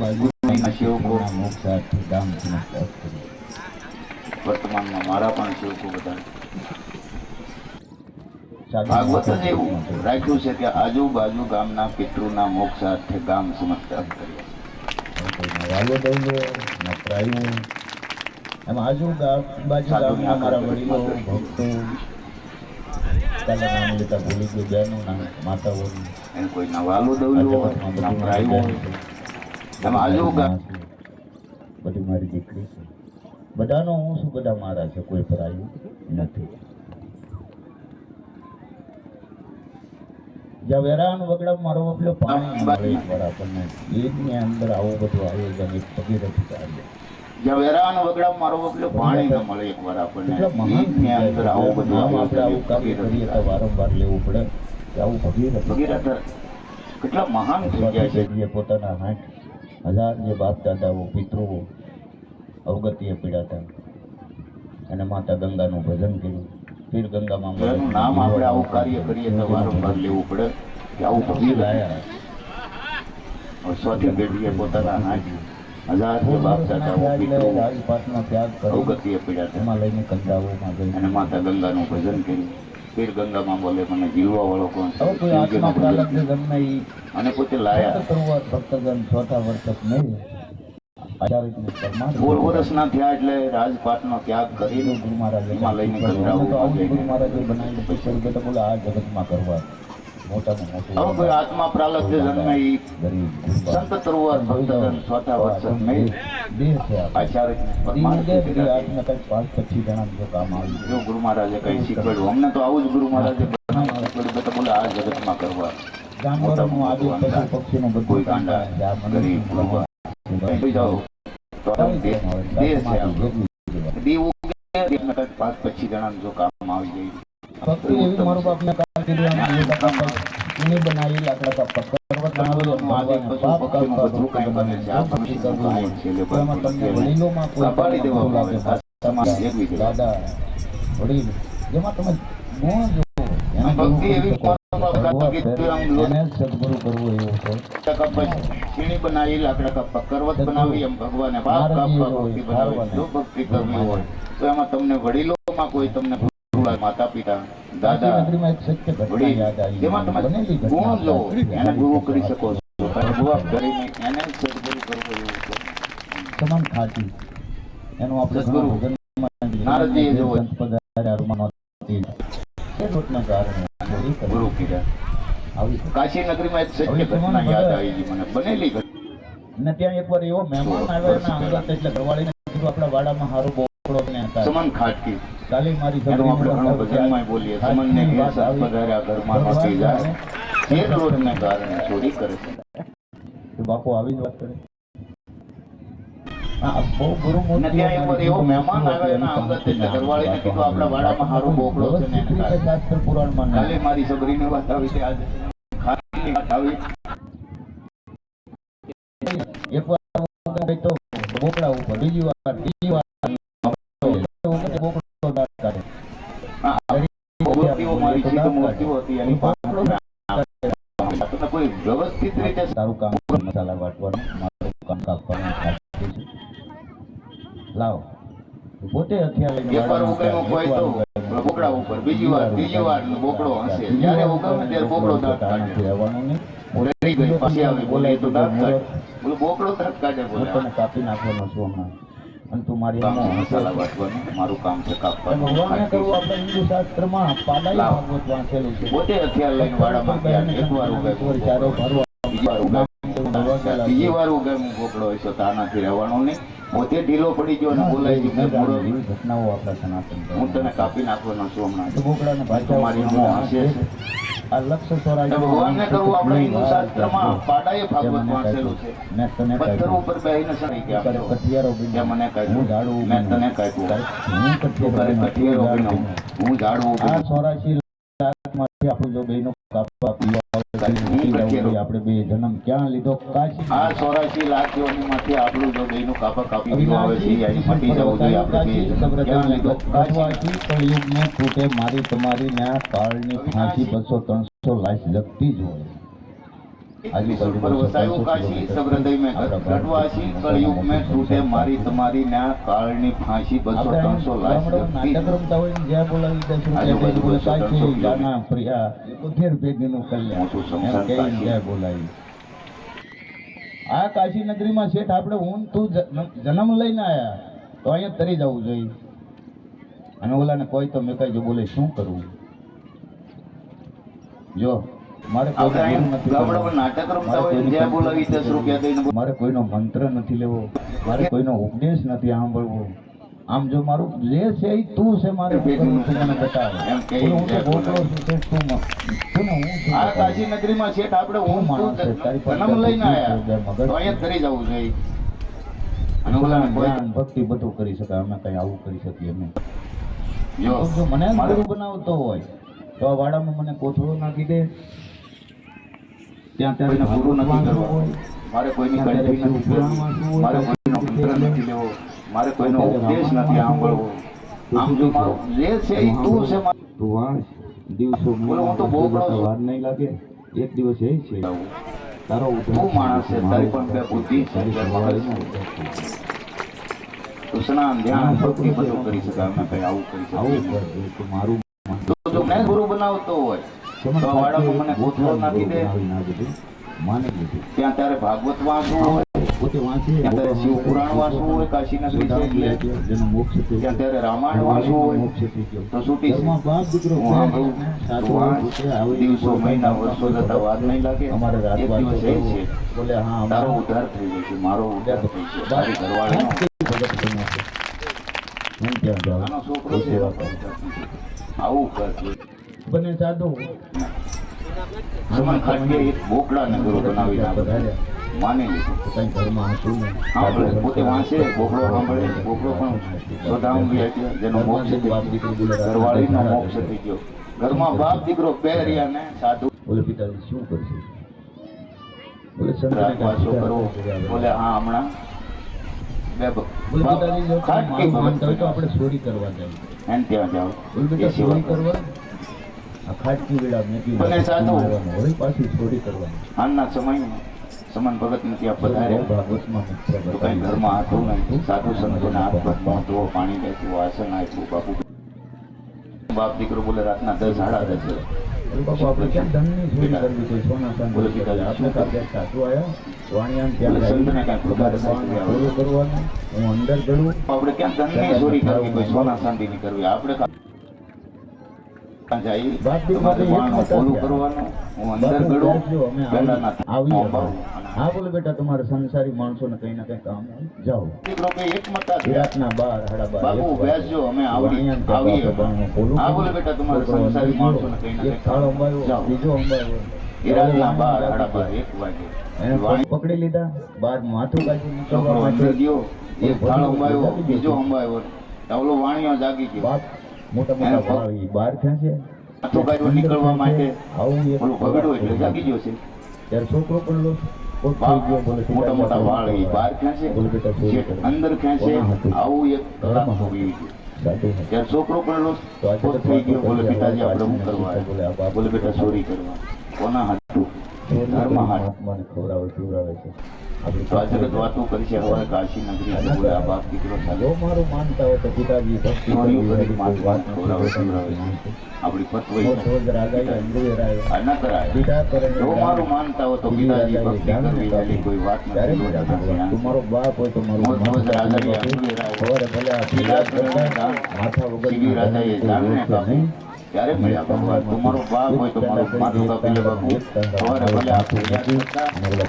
ગુરુના સેવકો મોક્ષાર્થી ગામ સમસ્ત કરી વર્તમાનમાં મારા પણ સેવકો બધા. ભાગવત જ એવું રાખ્યું છે કે આજુબાજુ ગામના પિતૃના મોક્ષાર્થે ગામ સમસ્ત કર્યા કોઈને વાલો દવલો ન પ્રાયું એમાં આજુ બાજુ ગામના મારા વડીલો ભક્તો કાલે નામ લેતા ભૂલી ગયો બહેનો ના માતાઓનું કોઈ નવાલું દવલું બધી મારી દીકરી છે. બધાનો હું શું બધા મારા છે? કોઈ પરાયું નથી. જ્યાં વેરાન વગડા મારો પાણી મળે એકવાર આપણને. એની અંદર આવું બધું આયોજન એક ભગીરથી કાર્ય જ્યાં વેરાન વગડા મારો વગલો પાણી ન મળે એકવાર આપણને. કેટલા મહાનની અંદર આવું બધું આપણે આવું કામ કરીએ તો વારંવાર લેવું પડે. કે આવું ભગીરથ ભગીરથ કેટલા મહાન થઈ ગયા છે. પોતાના હાથ હજાર જે બાપ દાદાઓ પિતૃઓ અવગતિએ પીડાતા અને માતા ગંગાનું ભજન કર્યું. પીર ગંગામાં એનું નામ આપણે આવું કાર્ય કરીએ તો વારંવાર લેવું પડે કે આવું ભગીરથ લાયા. સ્વાતિ પેઢીએ પોતાના હાથ હજાર જે બાપ દાદાઓ પિતૃઓ ત્યાગ અવગતિએ પીડાતા એમાં લઈને કંદાઓમાં ગઈ અને માતા ગંગાનું ભજન કર્યું. પીર ગંગામાં બોલે મને જીવવા વાળો કોણ અને પોતે લાયા. ભક્તગણ છોટા નહીં સોળ વર્ષના થયા એટલે રાજપાટનો ત્યાગ કરી ગુરુ મહારાજ લઈને ગુરુ મહારાજ બનાવીને પછી આ જગતમાં કરવા હવે કોઈ આત્મા પ્રાલબ્ધ જન્મે ઈ સંત તરુવાર. આજના કંઈક પાંચ પચીસ જણા જો કામ આવી જો ગુરુ મહારાજે કઈ શીખવાડ્યું. અમને તો આવું જ ગુરુ મહારાજે બનાવી બોલે આ જગતમાં કરવા. જાનવરોનું પશુ પક્ષીનું બધું. આ ગરીબ, જાઓ તો છે. દીવ પાંચ પચીસ જણાને જો કામ આવી જાય ભક્તિ એવી મારું બાપને કામ કર્યું અને. એને બનાવી લાકડા કા પર્વત બનાવ્યો, ભગવાને પાપ કરતા બધું કાંઈ બને છે. આ ભક્તિ મનુષ્યનું કરવી છે. એમાં તમને વડીલોમાં કોઈ કાપાડી દેવામાં લાગે. આવે. આ સમાજ દાદા વડીલ જેમાં તમે ગુણ જો સદગુરુ કરવું એવું છે બનાવી લાકડા કાપા પર્વત બનાવી એમ ભગવાને પાપ કાપવા ભક્તિ કરવી હોય તો એમાં તમને વડીલોમાં કોઈ તમને ગુરુ, માતા પિતા દાદા વડીલ જેમાં તમે ગુણ લો એને ગુરુ કરી શકો છો. ભગવાન કરીને એને સદગુરુ કરવો એવું છે સમાન ખાટી એનું આપણે સદગુરુ. નારદજી જો ગુરુ કીધા. કાશી નગરીમાં એક સત્ય ઘટના યાદ આવી ગઈ મને. બનેલી ઘટના. ને ત્યાં એકવાર એવો મહેમાન આવ્યો એના અંગત એટલે ઘરવાળીને કીધું આપણા વાડામાં હારો બોકડો ને સમન ખાટકી. કાલી મારી એનું આપણે ઘણું ભજનમાં બોલીએ. સમનને ઘેર સાથ પધાર્યા ઘરમાં નહોતી જાય. એક રોજને કારણે ચોરી કરે છે. બાપુ આવી જ વાત કરે. આપણા ને વાત આવી છે. આજે તો ઉપર. બીજી વાર બીજી વાર બોકડો દાંત કાઢે. હા, મૂર્તિઓ મારી મૂર્તિઓ હતી એની પાસે કોઈ વ્યવસ્થિત રીતે તારું કામ મસાલા વાટવાનું મારું કામ કાપવાનું ખાતું પોતે હથિયાર લઈને એકવાર ઉગામ્યો કોઈ તો બોકડા ઉપર બીજી વાર ત્રીજી વાર બોકડો હશે. જ્યારે ઉગામે ત્યારે બોકડો દાંત કાઢે. રહેવાનું નહીં. રહી ગઈ પાછી આવી બોલે તો દાંત કાઢે. બોલે બોકડો દાંત કાઢે બોલે. કાપી નાખવાનો છું હમણાં. અને તું મારી છે અમો મસાલા વાટવાનું મારું કામ છે કાપવાનું. ભગવાનને કહ્યું આપણે હિન્દુ શાસ્ત્રમાં પાડાઈ ભાગવત વાંચેલું છે. પોતે હથિયાર લઈને વાડામાં ગયા એકવાર ઈશ્વર ચારો ભરવા. બીજી વાર ઉગે હું વાર હશે તો આનાથી રહેવાનું નહીં. પોતે ઢીલો પડી ગયો અને બોલાઈ ગયો મોડો ઘટનાઓ આપણા સનાતન હું તને કાપી નાખવાનો છું હમણાં ભાષા હશે. આ લક્ષ્ય સ્વરાજ ભગવાનને કરવું આપણે હિન્દુ શાસ્ત્રમાં પાડાએ ભાગવત વાંચેલું છે મેં તને પથ્થર. ઉપર બેહીને સડી ગયા તારે કઠિયારો બીજા મને હું ઝાડું મેં. તને કાપ્યું હું કઠિયારો હું ઝાડું આ બીનું. આપણું જો બેયનો કાપવા પીવા આપણે બે જન્મ ક્યાં લીધો? કાશી આ ચોરાશી લાખમાંથી આપણું જો બેયનું કાપા કાપી દીધું આવે છે અહીં મટી જવું જોઈએ આપણે બે ક્યાં લીધો? કાશી. કળિયુગને તૂટે મારી તમારી ના કાળની ફાંસી બસો ત્રણસો લાખ લગતી જ હોય. આજુબાજુ કાશી સબ હૃદય મેં ગઢવાસી કળયુગ મેં તૂટે મારી તમારી ન્યા કાળની ફાંસી બસો ત્રણસો લાખ નાટક રમતા હોય જ્યાં બોલાવી આજુબાજુ દઈ બોલે બસો કાંઈ ત્રણસો છે, ગાના પ્રિયા એકોતેર પેઢીનું કલ્યાણ. મોટું એમ સંસાર કહીને કાશી. જ્યાં બોલાવી. આ કાશી નગરીમાં શેઠ આપણે હું તું જન્મ લઈને આયા. તો અહીંયા તરી જવું જોઈએ. અને ઓલાને કોઈ તો મેં કઈ જો બોલે શું કરવું જો મારે કોઈ આપણે ગુરુ અહીંયા નથી ગામડામાં કરવો. નાટક રમતા હોય જ્યાં બોલાવી દસ રૂપિયા દઈને મારે કોઈનો મંત્ર નથી લેવો. મારે કોઈનો ઉપદેશ નથી સાંભળવો. આમ જો મારું જે છે એ તું છે મારે મને બતાવ. હું તો જાય છું તું તું હું આ કાશી નગરીમાં છે આપણે હું માણસ છે, તારી પાસે લઈને બે મગજ. તરી જવું જોઈએ જ્ઞાન ભક્તિ બધું કરી શકાય. અમે કઈ આવું કરી શકીએ નહીં. જો. જો મને મારું બનાવતો હોય તો આ વાડામાં મને કોથળો નાખી દે. ત્યાં ત્યાં પૂરો નથી વાંચવું મારે કોઈની ત્યારે નથી. કરવી. મારે કોઈનો મંત્ર નથી લેવો. મારે કોઈનો ઉપદેશ નથી સાંભળવો આમ જો મારું જે છે એ તું છે તું વાંચ દિવસો બોલો, હું તો બહુ મહિના વાર નહીં લાગે. એક દિવસ એ છે. તારો ઉદ્ધાર માણસ છે, તારી પણ બે બુદ્ધિ છે, સ્નાન ધ્યાન ભક્તિ બધું કરી શકાય અમે કઈ આવું કરી આવું તો મારું તો જો મેં ગુરુ બનાવતો હોય તો મને પાછું નાખી દે. બનાવી નાખી માની લીધું ત્યાં ત્યારે ભાગવત વાંચવું હોય ત્યાં ત્યારે શિવ પુરાણ વાંચવું હોય કાશી નગરી છે એટલે. જેનો મોક્ષ થઈ ત્યાં ગયો. ત્યારે રામાયણ વાંચવું હોય મોક્ષ થઈ ગયો. તો છૂટી છે. ઘરમાં બાપ દીકરો હું સાંભળું, સાચું તું વાંચ. પોતે આવે દિવસો મહિના વર્ષો જતા વાર નહીં લાગે. અમારે એક દિવસ એ છે. તારો ઉદ્ધાર થઈ જશે મારો ઉદ્ધાર થઈ જશે તારી ઘરવાળીનો સેવા કરું. બને સાધુ સમન ખાટકે એક બોકડાને ગુરુ બનાવી નાખ્યો માની લીધું. કઈ ઘરમાં હસવું નહીં. પોતે વાંચે બોકડો સાંભળે બોકડો પણ સ્વધામ વ્યાજ્યો જેનો મોક્ષ બાપ દીકરો ઘરવાળીનો મોક્ષ થઈ ગયો. ઘરમાં બાપ દીકરો બે ને સાધુ. બોલે પિતાજી શું કરશે? બોલે સંતને વાસો કાંઈ બોલે હા હમણાં આપણે ચોરી કરવા જાય ત્યાં જાઓ. ચોરી કરવા? ખાટકી વેળા મેકી બને સાધુ. આવવાનું. પાછી ચોરી કરવાની. હાલના સમયમાં સમન ભગત ને ત્યાં પધાર્યા ભાગવતમાં મિત્ર તો કઈ ઘરમાં હતું નહીં. સાધુ સંતોને હાથ પાણી આપ્યું બાપુ. બાપ દીકરો બોલે રાતના દસ સાડા દસ બાપુ આપણે કેમ ધનની ચોરી કરવી સોના ચાંદી બોલે પિતાજી, આપણે શું સાધુ આયા વાણિયાને ત્યાં સંતને કાંઈ પગાર ભગવાનને સાચવી આવે. ચોરી કરવાની હું અંદર ગળું. આપણે ક્યાં ધનની ચોરી કરવી? કોઈ સોના ચાંદીની કરવી? આપણે કાં જઈ તમારે તો એક વાણનું મત જ બોલું છે. કરવાનું હું અંદર ગળું પહેલાના આવીએ. આવીએ મોં અમે. બાવું. હા બોલે બેટા તમારે સંસારી માણસોને કઈ ના કઈ કામ જાઓ દીકરો એક મતા રાતના બાર સાડા બાર બાપુ બેસજો અમે આવડી આવીએ બાપે બારણું ખોલું હા કર્યું. બેટા તમારે સંસારી માણસોને ગયો. ના એક કઈ અંબાયો, બીજો અંબાયો. એ બાર વાણિયાને બાર એક વાગે એને વાણી- પગ પકડી લીધા બાર માથું કાઢી છોકરો અંદર ગયો એક થાળ અંબાયો બીજો અંબાયો વાણીઓ ઓલો વાણિયો જાગી ગયો મોટા મોટા બહાર ખેંચે માથું કાઢવા નીકળવા માટે આવું એક ઓલું એટલે જાગી ગયો છે. ત્યારે છોકરો પણ લો. કોક થઈ બાપ ગયો મોટા મોટા વાળ એ બહાર ક્યાં છે. અંદર ક્યાં છે. આવું એક કલાક હોવી. ત્યારે છોકરો પણ લો. થઈ ગયો બોલે પિતાજી આપણે શું કરવા બોલે બેટા ચોરી કરવા. કોના હાથ? આત્માને ખવડાવે પીવડાવે છે. આપણી હવે કાશી નગરી છે, બોલે આ બાપ દીકરો જો ચાલો મારું માનતા હોય તો પિતાજી ભક્તિ કરી એવી વાત ખવડાવે, પીવડાવે છે. આપણી પતવઈ આ ન કરાય. બીજા કરે જો મારું માનતા હોય તો પિતાજી ભક્તિ કરવી એની કોઈ વાત નથી. બીજા લોટા ભગવાન. તું મારો બાપ હોય તો મારું મોટ રોજ માનતા રાગાઈ નથી. અંદરે ભલે આ પીડા કરતા, માથા વગરના શિબિર હતા. એ ત્યારે મળ્યા ભગવાન તમારો ભાગ હોય તો મારું માથું કાપી લે બાપુ. સવારે ભલે આ ફરિયાદ કરતા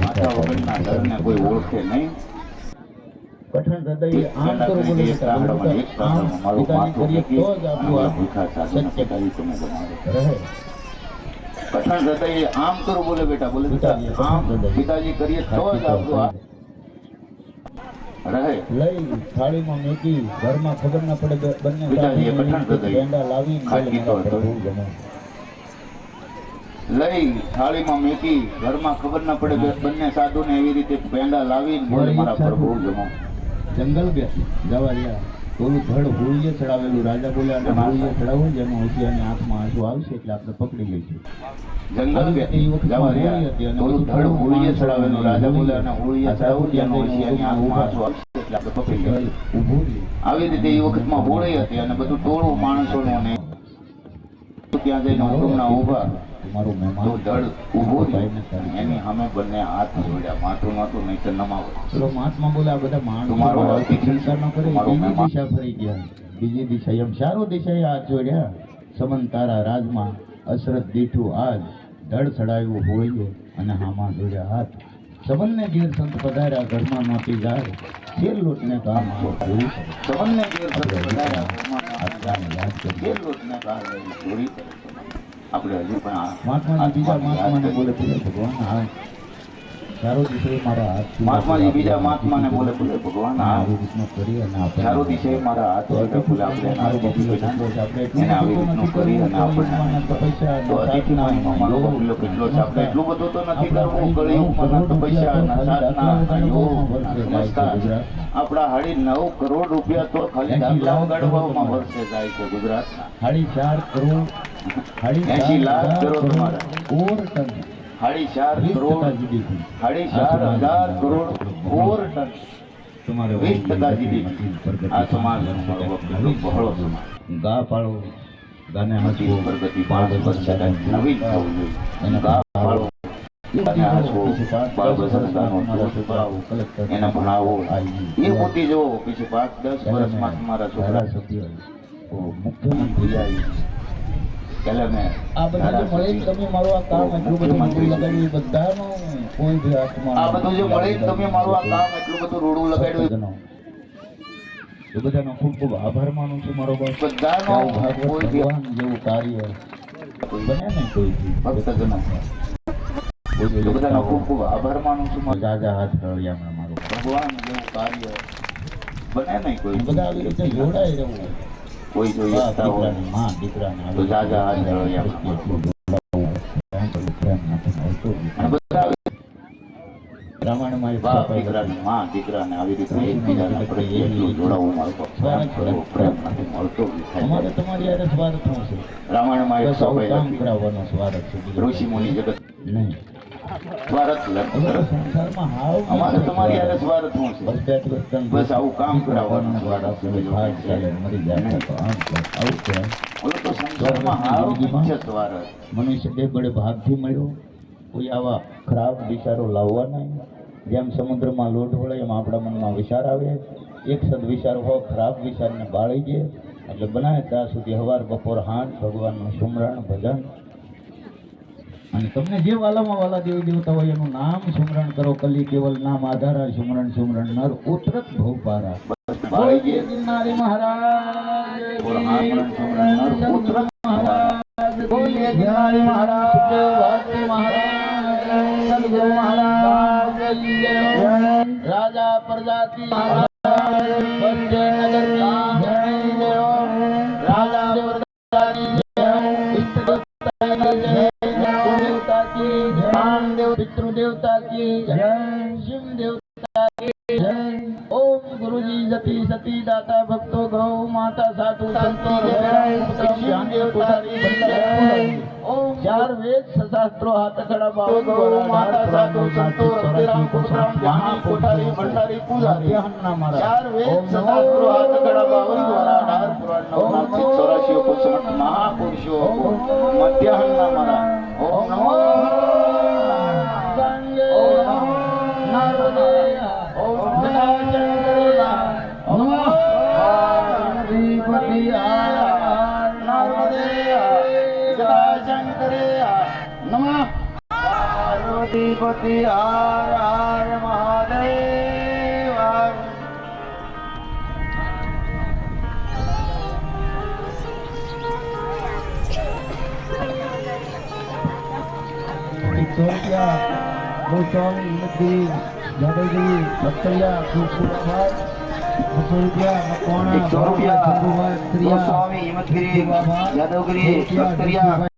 માથા વગરના ઘરને કોઈ ઓળખે નહીં. કઠણ હૃદય આમ કરો બોલે બેટા, બોલે પિતાજી, કરીએ તો જ આપણું લઈ થાળીમાં મેકી ઘરમાં ખબર ના પડે બંને લાવી લઈ થાળીમાં મેકી ઘરમાં ખબર ના પડે બંને સાધુને એવી રીતે પેંડા લાવી મારા પ્રભુ જમો જંગલ ગયા. જવા રહ્યા ઓલું ધડ હોળીએ ચડાવેલું રાજા બોલ્યા અને હોળીએ ચડાવો જેમાં હોશિયારની આંખમાં આંસુ આવશે એટલે આપણે પકડી લઈશું. જંગલ કે જવા રહ્યા. ઓલું ધડ હોળીએ ચડાવેલું રાજા બોલ્યા અને હોળીએ ચડાવું ત્યાંનો હોશિયારની આંખમાં આંસુ આવશે એટલે આપણે પકડી રહે. આવી રીતે એ વખતમાં હોળી હતી અને બધું ટોળું માણસોનું અને ત્યાં જઈને હુકમના ઊભા. મહેમાન ધડ ઊભું એની સામે બંને હાથ જોડ્યા. માથું નહોતું નહીં તો નમાવો. ચલો મહાત્મા બોલે આ બધા માણસો તમારો ચિંતા ન કરે બીજી દિશા ફરી ગયા. બીજી દિશા એમ સારો દિશાએ હાથ જોડ્યા. સમન તારા રાજમાં અસરત દીઠું આજ દળ ચડાવ્યું હોળીએ અને હામાં જોડ્યા હાથ. સંબંધને ગીર સંત પધાર્યા ઘરમાં નહોતી જાય શેર લૂંટને કામ જોયું ગીર સંત પધાર્યા ઘરમાં આટલાને યાદ કરી ઘેર લોટને કારણે ચોરી કરે છે. આપણે હજુ પણ આ બીજા આત્માને મહાત્માને બોલે ભગવાન આ ચારો દિશે મારા હાથ મહાત્માજી બીજા મહાત્માને બોલે બોલે ભગવાન આ આવી રીતનું કરી અને આપણે ચારો દિશે મારા હાથ વડે ફૂલ આપણે એના અતિથિ આપણે એને આવી રીતનું કરી અને આપણને તો અતિથિનો મારો બદલો કેટલો છે આપણે એટલું બધું તો નથી કરવું કળિયુગમાં તો પૈસા ના સાધના યોગ નમસ્કાર. આપણા હાડી નવ કરોડ રૂપિયા તો ખાલી દાખલા વગાડવામાં વર્ષે જાય છે ગુજરાતના. સાડી ચાર કરોડ સાડી એસી લાખ કરોડ તમારા. ઓર ટન સાડી ચાર કરોડ. સાડી ચાર હજાર કરોડ ફોર ટન. તમારે વીસ ટકા GDP. આ સમાજ બહોળો સમાજ. ગા પાડો. ગાને મચી પ્રગતિ પાંચ વર્ષ નવી થવું જોઈએ. ગા અને હાંચવો બાળ એને ભણાવો. એ મોટી જુઓ. પછી પાંચ દસ વર્ષમાં તમારા છોકરા. મુખ્યમંત્રી આવી આ બધા મળે તમે મારું આ કામ એટલું બધું મુખ્યમંત્રી લગાડ્યું બધાનો કોઈ બી હાથમાં આ બધું જે મળે તમે મારું આ કામ એટલું બધું રોડું લગાડ્યું. એ બધાનો ખૂબ ખૂબ આભાર માનું છું મારો બસ બધાનો કોઈ ભગવાન જેવું કાર્ય બને ને. ભક્તજનો. બધાનો ખૂબ ખૂબ આભાર માનું છું જાજા હાથ હમણાં મારો. ભગવાન જેવું કાર્ય બને નહીં કોઈ બધા આવી રીતે જોડાઈ રહેવું કોઈ જો બા, હોય. તો જાજા હાથ આવતો માં દીકરાને આવી રીતે એકબીજાના પ્રત્યે એટલું જોડાવું મળતો પ્રેમ નથી મળતો છે? રામાયણમાં એક ઋષિ મુનિ જગત. નહીં. સ્વાર્થ તો અમારે તમારી યારે સ્વાર્થ શું છે? બસ આવું કામ કરાવવાનું સ્વાર્થ તો છે. તો સ્વાર્થ મનુષ્ય બે બળે ભાગથી મળ્યો. કોઈ આવા ખરાબ વિચારો લાવવા નહીં. જેમ સમુદ્રમાં લોટ વળે એમ આપણા મનમાં વિચાર આવે. એક સદ વિચાર હો ખરાબ વિચારને બાળી દે. એટલે બનાવે ત્યાં સુધી હવાર બપોર હાંજ ભગવાનનું સુમરણ ભજન. અને તમને જે વાલામાં વાલા દેવ દેવતા હોય એનું નામ સુમરણ કરો કલી કેવલ નામ આધારા સુમરણ સુમરણ નર ઉતરત ભવપારા. રાજા પ્રજાતિ. રાજા પ્રજાતિ માન દેવ પિતૃ દેવતા કી જય શિવ દેવતા કી જય ઓમ ગુરુજી જતી સતી દાતા ભક્તો ગૌ માતા સાધુ સંતો જ્ઞાન દેવતા કી જય ઓમ ચાર વેદ શાસ્ત્રો હાથ ખડા બાબુ ગૌ માતા સાધુ સંતો રતિરામ કુશરામ જ્ઞાની કોઠારી ભંડારી પૂજારી ચાર વેદ શાસ્ત્રો હાથ ખડા બાવન દ્વારા અઢાર પુરાણ નવનાથિક ચોરાશી પુરુષોત્તમ મહાપુરુષો મધ્યાહનના पार्वतीपति हर हर महादेव तो क्या वो सॉन्ग હિંમતગીરી ભક્તૈયા ખુરશીદાબાદ બસો રૂપિયા મકવાણા ગોસ્વામી હિંમતગીરી યાદવગીરી